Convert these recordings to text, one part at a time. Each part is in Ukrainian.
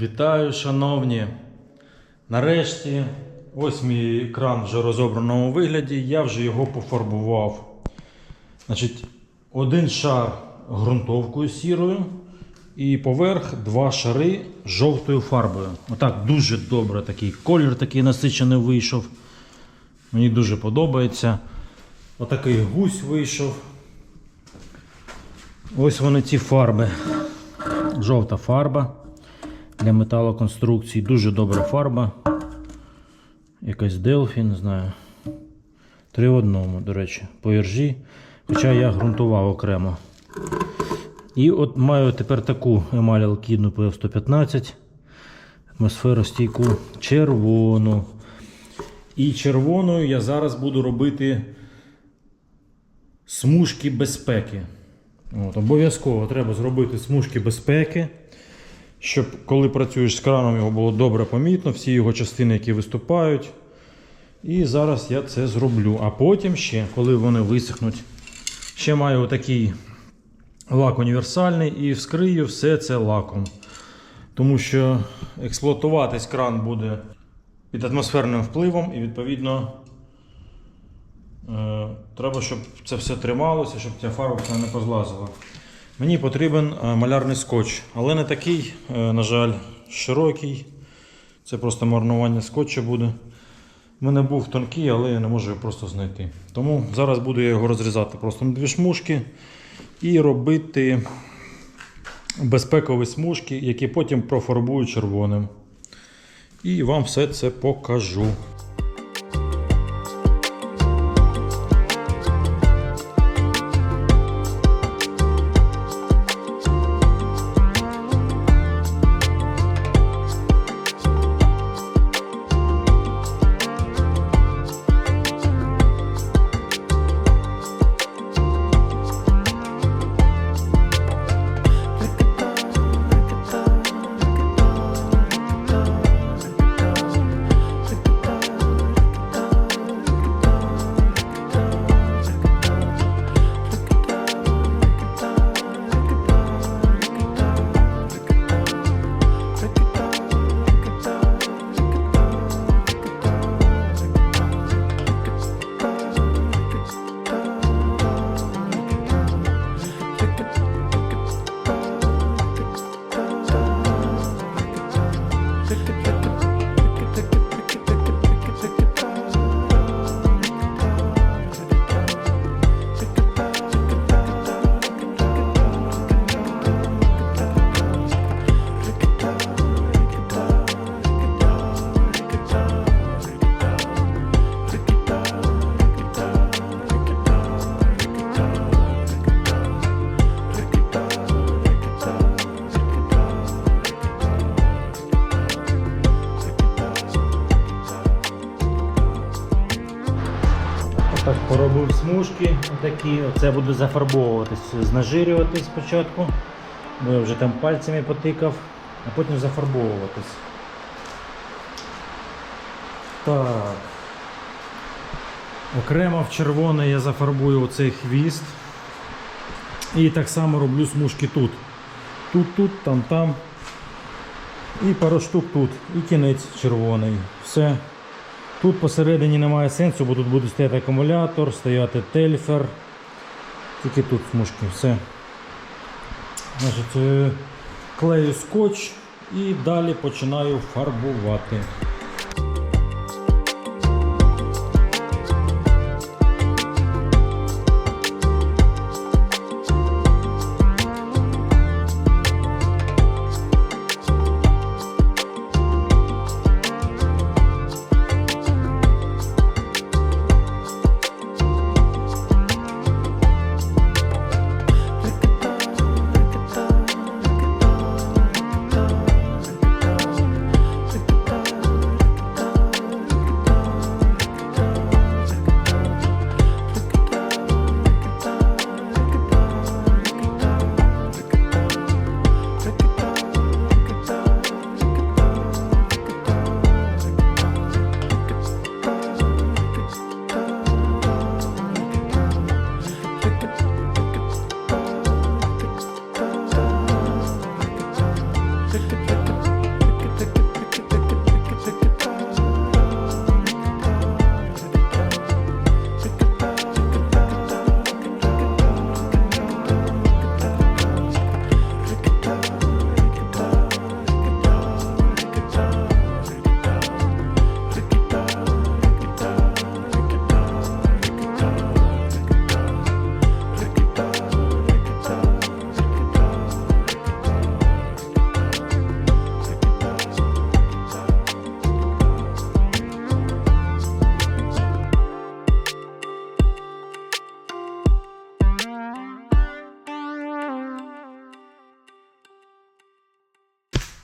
Вітаю, шановні. Нарешті, ось мій кран вже розобраному вигляді. Я вже його пофарбував. Значить, один шар ґрунтовкою сірою і поверх два шари жовтою фарбою. Отак дуже добре такий колір такий насичений вийшов. Мені дуже подобається. Отакий гусь вийшов. Ось вони ці фарби. Жовта фарба для металоконструкцій. Дуже добра фарба. Якась Delphi, не знаю. Три в одному, до речі, по іржі. Хоча я ґрунтував окремо. І от маю тепер таку емаль алкідну PF115. Атмосферостійку червону. І червоною я зараз буду робити смужки безпеки. Обов'язково треба зробити смужки безпеки, щоб коли працюєш з краном, його було добре помітно, всі його частини, які виступають. І зараз я це зроблю. А потім ще, коли вони висохнуть, ще маю отакий лак універсальний і вскрию все це лаком. Тому що експлуатуватись кран буде під атмосферним впливом і відповідно. Е, Треба, щоб це все трималося, щоб ця фарба не позлазила. Мені потрібен е, малярний скотч, але не такий, е, на жаль, широкий. Це просто марнування скотча буде. У мене був тонкий, але я не можу його просто знайти. Тому зараз буду я його розрізати просто на дві шмужки і робити безпекові смужки, які потім профарбую червоним. І вам все це покажу. Так, поробив смужки такі. Оце буду зафарбовуватись, знажирюватись спочатку, бо я вже там пальцями потикав, а потім зафарбовуватись. Так. Окремо в червоне я зафарбую оцей хвіст. І так само роблю смужки тут. Тут, тут, там, там. І пару штук тут. І кінець червоний. Все. Тут посередині немає сенсу, бо тут буде стояти акумулятор, стояти тельфер. Тільки тут смужки, все. Значить, е, клею скотч і далі починаю фарбувати.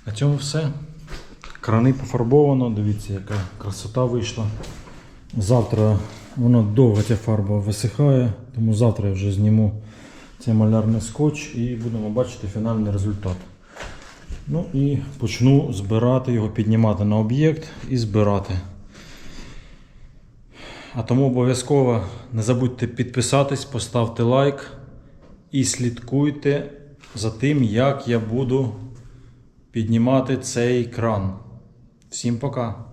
На цьому все. Крани пофарбовано, дивіться, яка красота вийшла. Завтра вона довго ця фарба висихає, тому завтра я вже зніму цей малярний скотч і будемо бачити фінальний результат. Ну і почну збирати його, піднімати на об'єкт і збирати. А тому обов'язково не забудьте підписатись, поставте лайк і слідкуйте за тим, як я буду піднімати цей кран. Всім пока!